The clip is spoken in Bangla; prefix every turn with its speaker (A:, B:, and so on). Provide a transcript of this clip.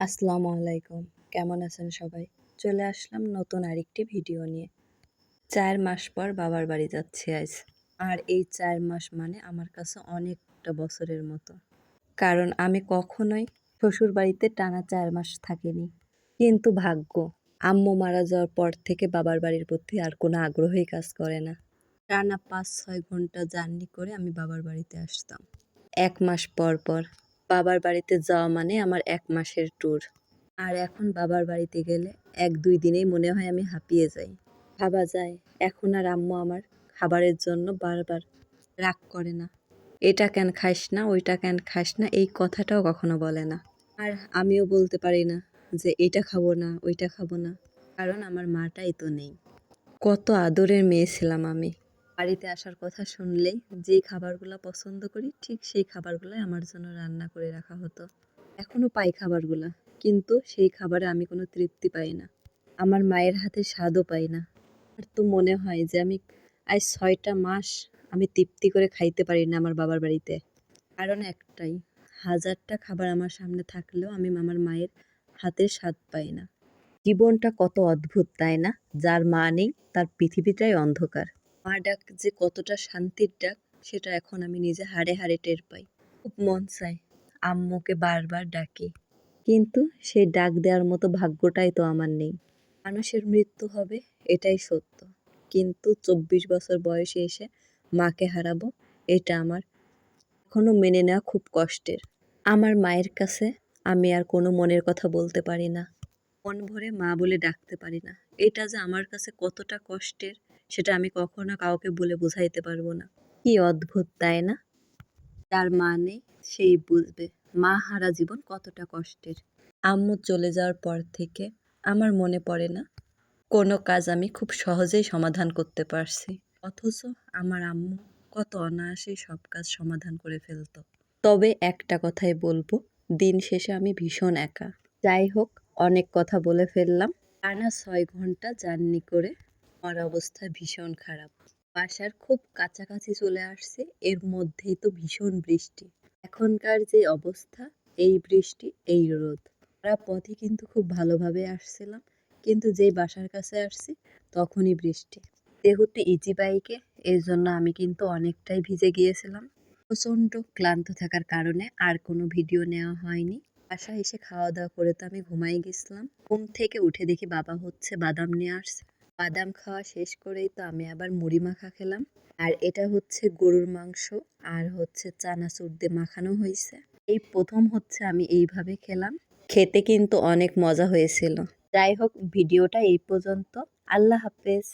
A: আসসালামু আলাইকুম। কেমন আছেন সবাই? চলে আসলাম নতুন আরেকটি ভিডিও নিয়ে। চার মাস পর বাবার বাড়ি যাচ্ছি আজ। আর এই চার মাস মানে আমার কাছে অনেকটা বছরের মতো। কারণ আমি কখনোই শ্বশুর বাড়িতে টানা চার মাস থাকিনি। কিন্তু ভাগ্য, আম্মু মারা যাওয়ার পর থেকে বাবার বাড়ির প্রতি আর কোনো আগ্রহই কাজ করে না। টানা পাঁচ ছয় ঘণ্টা জার্নি করে আমি বাবার বাড়িতে আসতাম। এক মাস পর পর বাবার বাড়িতে যাওয়া মানে আমার এক মাসের ট্যুর আর এখন বাবার বাড়িতে গেলে এক দুই দিনেই মনে হয় আমি হাঁপিয়ে যাই। ভাবা যায়, এখন আর আম্মু আমার খাবারের জন্য বারবার রাগ করে না। এটা কেন খাস না, ওইটা কেন খাস না, এই কথাটাও কখনো বলে না। আর আমিও বলতে পারি না যে এটা খাব না, ওইটা খাব না। কারণ আমার মাটাই তো নেই। কত আদরের মেয়ে ছিলাম আমি। বাড়িতে আসার কথা শুনলেই যেই খাবারগুলো পছন্দ করি, ঠিক সেই খাবারগুলোই আমার জন্য রান্না করে রাখা হতো। এখনও পাই খাবারগুলা, কিন্তু সেই খাবারে আমি কোনো তৃপ্তি পাই না। আমার মায়ের হাতে স্বাদও পাই না। আর তো মনে হয় যে আমি আজ ছয়টা মাস আমি তৃপ্তি করে খাইতে পারি না আমার বাবার বাড়িতে। কারণ একটাই, হাজারটা খাবার আমার সামনে থাকলেও আমি আমার মায়ের হাতের স্বাদ পাই না। জীবনটা কত অদ্ভুত, তাই না? যার মা নেই, তার পৃথিবীটাই অন্ধকার। মা ডাক যে কতটা শান্তির ডাক, সেটা এখন আমি নিজে হাড়ে হাড়ে টের পাই। খুব মন চায় আম্মুকে বারবার ডাকি। কিন্তু সেই ডাক দেওয়ার মতো ভাগ্যটাই তো আমার নেই। মানুষের মৃত্যু হবে এটাই সত্য। কিন্তু চব্বিশ বছর বয়সে এসে মাকে হারাবো, এটা আমার এখনও মেনে নেওয়া খুব কষ্টের। আমার মায়ের কাছে আমি আর কোনো মনের কথা বলতে পারি না। মন ভরে মা বলে ডাকতে পারি না। এটা যে আমার কাছে কতটা কষ্টের সেটা আমি কখনো কাউকে বলে বোঝাইতে পারব না। কি অদ্ভুত, তাই না? যার মা নেই সেই বুঝবে, মা হারা জীবন কতটা কষ্টের। আম্মু চলে যাওয়ার পর থেকে আমার মনে পড়ে না, কোনো কাজ আমি খুব সহজেই সমাধান করতে পারছি। অথচ আমার আম্মু কত অনায়াসেই সব কাজ সমাধান করে ফেলতো। তবে একটা কথাই বলব, দিন শেষে আমি ভীষণ একা। যাই হোক, অনেক কথা বলে ফেললাম। টানা ছয় ঘণ্টা জার্নি করে আমার অবস্থা ভীষণ খারাপ। বাসার খুব কাছাকাছি চলে আসছে, এর মধ্যেই তো ভীষণ বৃষ্টি। এখনকার যে অবস্থা, এই বৃষ্টি, এই রোদ। সারা পথে কিন্তু খুব ভালোভাবে আসছিলাম, কিন্তু যেই বাসার কাছে আসছি, তখনই বৃষ্টি। যেহেতু ইজি বাইকে এর জন্য আমি কিন্তু অনেকটাই ভিজে গিয়েছিলাম। প্রচণ্ড ক্লান্ত থাকার কারণে আর কোনো ভিডিও নেওয়া হয়নি। বাসায় এসে খাওয়া দাওয়া করে তো আমি ঘুমাই গেছিলাম। ঘুম থেকে উঠে দেখি বাবা হচ্ছে বাদাম নিয়ে আসছে। বাদাম খাওয়া শেষ করেই তো আমি আবার মুড়ি মাখা খেলাম। আর এটা হচ্ছে গরুর মাংস, আর হচ্ছে চানাচুর দিয়ে মাখানো হয়েছে। এই প্রথম হচ্ছে আমি এইভাবে খেলাম। খেতে কিন্তু অনেক মজা হয়েছিল। যাই হোক, ভিডিওটা এই পর্যন্ত। আল্লাহ হাফেজ।